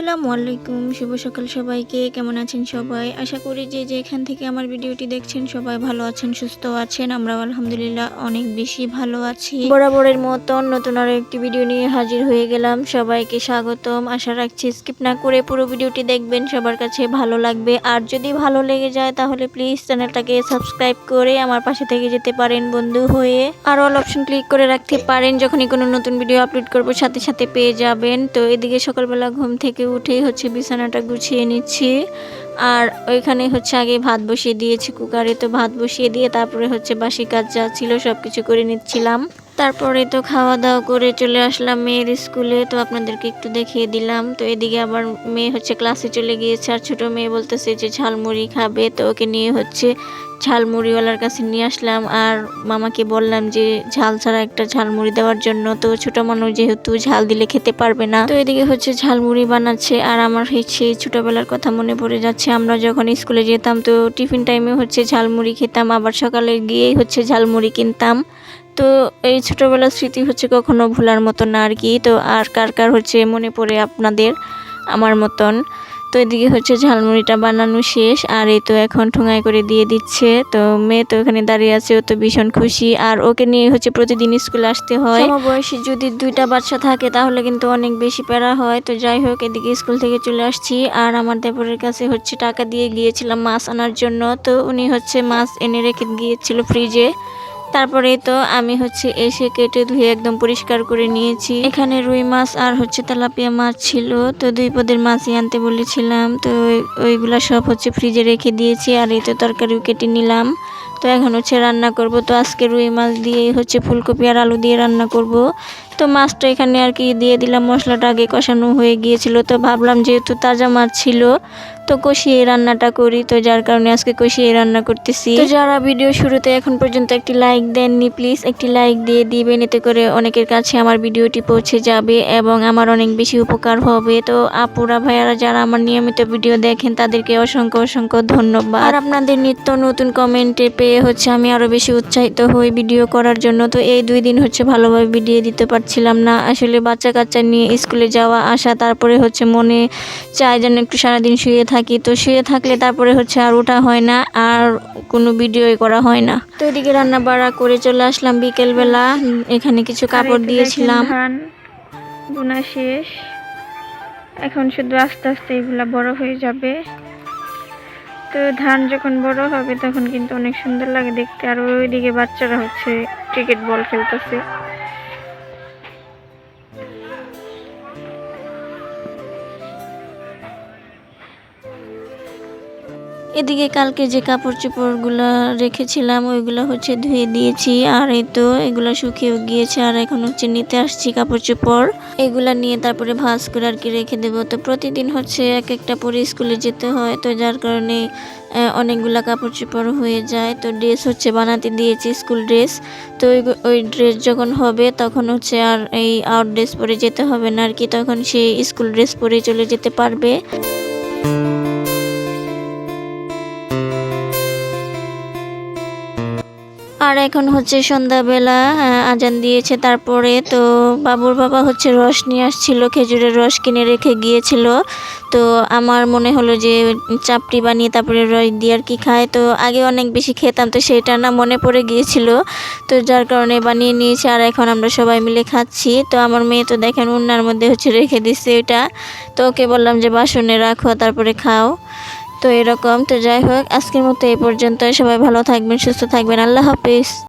আসসালামু আলাইকুম, শুভ সকাল সবাইকে। কেমন আছেন সবাই? আশা করি যে যে এখান থেকে আমার ভিডিওটি দেখছেন সবাই ভালো আছেন, সুস্থ আছেন। আমরা আলহামদুলিল্লাহ অনেক বেশি ভালো আছি। বরাবরের মতন নতুন আরও একটি ভিডিও নিয়ে হাজির হয়ে গেলাম। সবাইকে স্বাগতম। আশা রাখছি স্কিপ না করে পুরো ভিডিওটি দেখবেন, সবার কাছে ভালো লাগবে। আর যদি ভালো লেগে যায় তাহলে প্লিজ চ্যানেলটাকে সাবস্ক্রাইব করে আমার পাশে থেকে যেতে পারেন বন্ধু হয়ে। আর অল অপশন ক্লিক করে রাখতে পারেন। যখনই কোনো নতুন ভিডিও আপলোড করব, সাথে সাথে পেয়ে যাবেন। তো এদিকে সকালবেলা ঘুম থেকে উঠেই হচ্ছে বিছানাটা গুছিয়ে নিচ্ছি। আর ওইখানে হচ্ছে আগে ভাত বসিয়ে দিয়েছি কুকারে। তো ভাত বসিয়ে দিয়ে তারপরে হচ্ছে বাসি কাজ যা ছিল সব কিছু করে নিচ্ছিলাম। তারপরে তো খাওয়া দাওয়া করে চলে আসলাম মেয়ের স্কুলে। তো আপনাদেরকে একটু দেখিয়ে দিলাম। তো এদিকে আবার মেয়ে হচ্ছে ক্লাসে চলে গিয়েছে আর ছোটো মেয়ে বলতেছে যে, ঝালমুড়ি খাবে। তো ওকে নিয়ে হচ্ছে ঝালমুড়িওয়ালার কাছে নিয়ে আসলাম। আর মামাকে বললাম যে, ঝাল ছাড়া একটা ঝালমুড়ি দেওয়ার জন্য তো ছোট মানুষ যেহেতু ঝাল দিলে খেতে পারবে না। তো এদিকে হচ্ছে ঝালমুড়ি বানাচ্ছে আর আমার হচ্ছে ছোটবেলার কথা মনে পড়ে যাচ্ছে। আমরা যখন স্কুলে যেতাম তো টিফিন টাইমে হচ্ছে ঝালমুড়ি খেতাম। আবার সকালে গিয়েই হচ্ছে ঝালমুড়ি কিনতাম। তো এই ছোটবেলার স্মৃতি হচ্ছে কখনো ভোলার মতো না আর কি। তো আর কার কার হচ্ছে মনে পড়ে আপনাদের? আমার মতন। তো এদিকে হচ্ছে ঝালমুড়িটা বানানো শেষ, আর এই তো এখন ঠোঙায় করে দিয়ে দিচ্ছে। তো মেয়ে তো এখানে দাঁড়িয়ে আছে, ও তো ভীষণ খুশি। আর ওকে নিয়ে হচ্ছে প্রতিদিন স্কুলে আসতে হয়। বয়সী যদি দুইটা বাচ্চা থাকে, তাহলে কিন্তু অনেক বেশি প্যারা হয়। তো যাই হোক, এদিকে স্কুল থেকে চলে আসছি। আর আমার দেবরের কাছে হচ্ছে টাকা দিয়ে গিয়েছিলাম মাছ আনার জন্য। তো উনি হচ্ছে মাছ এনে রেখে গিয়েছিল ফ্রিজে তারপরে তো আমি হচ্ছে এসে কেটে ধুয়ে একদম পরিষ্কার করে নিয়েছি। এখানে রুই মাছ আর হচ্ছে তেলাপিয়া মাছ ছিল, তো দুই পদের মাছই আনতে বলেছিলাম, তো ওই- ওইগুলা সব হচ্ছে ফ্রিজে রেখে দিয়েছি আর এই তো তরকারিও কেটে নিলাম। তো এখন হচ্ছে রান্না করব, তো আজকে রুই মাছ দিয়ে হচ্ছে ফুলকপি আর আলু দিয়ে রান্না করব। তো মাছটা এখানে আর কি দিয়ে দিলাম। মশলাটা আগে কষানো হয়ে গিয়েছিল, তো ভাবলাম যেহেতু তাজা মাছ ছিল, তো কষিয়ে রান্নাটা করি। তো যার কারণে আজকে কষিয়ে রান্না করতেছি। তো যারা ভিডিও শুরুতে এখন পর্যন্ত একটি লাইক দেননি, প্লিজ একটি লাইক দিয়ে দিবেন। এতে করে অনেকের কাছে আমার ভিডিওটি পৌঁছে যাবে এবং আমার অনেক বেশি উপকার হবে। তো আপুরা, ভাইয়ারা যারা আমার নিয়মিত ভিডিও দেখেন, তাদেরকে অসংখ্য অসংখ্য ধন্যবাদ। আর আপনাদের নিত্য নতুন কমেন্টে পেয়ে হচ্ছে আমি আরও বেশি উৎসাহিত হই ভিডিও করার জন্য। তো এই দুই দিন হচ্ছে ভালোভাবে ভিডিও দিতে পারছিলাম না। আসলে বাচ্চা কাচ্চা নিয়ে স্কুলে যাওয়া আসা তারপরে হচ্ছে মনে চায় যেন একটু সারাদিন শুয়ে থাকি। তো শুয়ে থাকলে তারপরে হচ্ছে আর ওঠা হয় না আর কোনো ভিডিওই করা হয় না। তো এদিকে রান্না বাড়া করে চলে আসলাম বিকেলবেলা। এখানে কিছু কাপড় দিয়েছিলাম। ধান বোনা শেষ। এখন শুধু আস্তে আস্তে এগুলা বড় হয়ে যাবে। তো ধান যখন বড় হবে তখন কিন্তু অনেক সুন্দর লাগে দেখতে। আর ওইদিকে বাচ্চারা হচ্ছে ক্রিকেট বল খেলতেছে। এদিকে কালকে যে কাপড় চোপড়গুলো রেখেছিলাম, ওইগুলো হচ্ছে ধুয়ে দিয়েছি। আর এই তো এগুলো শুকিয়ে গিয়েছে, আর এখন হচ্ছে নিতে আসছি কাপড় চোপড় এগুলা নিয়ে তারপরে ভাঁজ করে আর কি রেখে দেবো। তো প্রতিদিন হচ্ছে এক একটা পরে স্কুলে যেতে হয়, তো যার কারণে অনেকগুলা কাপড় চোপড় হয়ে যায়। তো ড্রেস হচ্ছে বানাতে দিয়েছি, স্কুল ড্রেস। তো ওই- ড্রেস যখন হবে, তখন হচ্ছে আর এই আউট ড্রেস পরে যেতে হবে না আর কি, তখন সে স্কুল ড্রেস পরে চলে যেতে পারবে। আর এখন হচ্ছে সন্ধ্যাবেলা আজান দিয়েছে তারপরে তো বাবুর বাবা হচ্ছে রস নিয়ে আসছিল, খেজুরের রস কিনে রেখে গিয়েছিল। তো আমার মনে হলো যে চাপটি বানিয়ে তারপরে রস দিয়ে আর কি খায়। তো আগে অনেক বেশি খেতাম, তো সেটা না মনে পড়ে গিয়েছিল। তো যার কারণে বানিয়ে নিয়েছি আর এখন আমরা সবাই মিলে খাচ্ছি। তো আমার মেয়ে তো দেখেন উন্নার মধ্যে হচ্ছে রেখে দিচ্ছে এটা। তো ওকে বললাম যে বাসনে রাখো, তারপরে খাও। তো এরকম। তো যাই হোক, আজকের মতো এই পর্যন্ত সবাই ভালো থাকবেন, সুস্থ থাকবেন। আল্লাহ হাফিজ।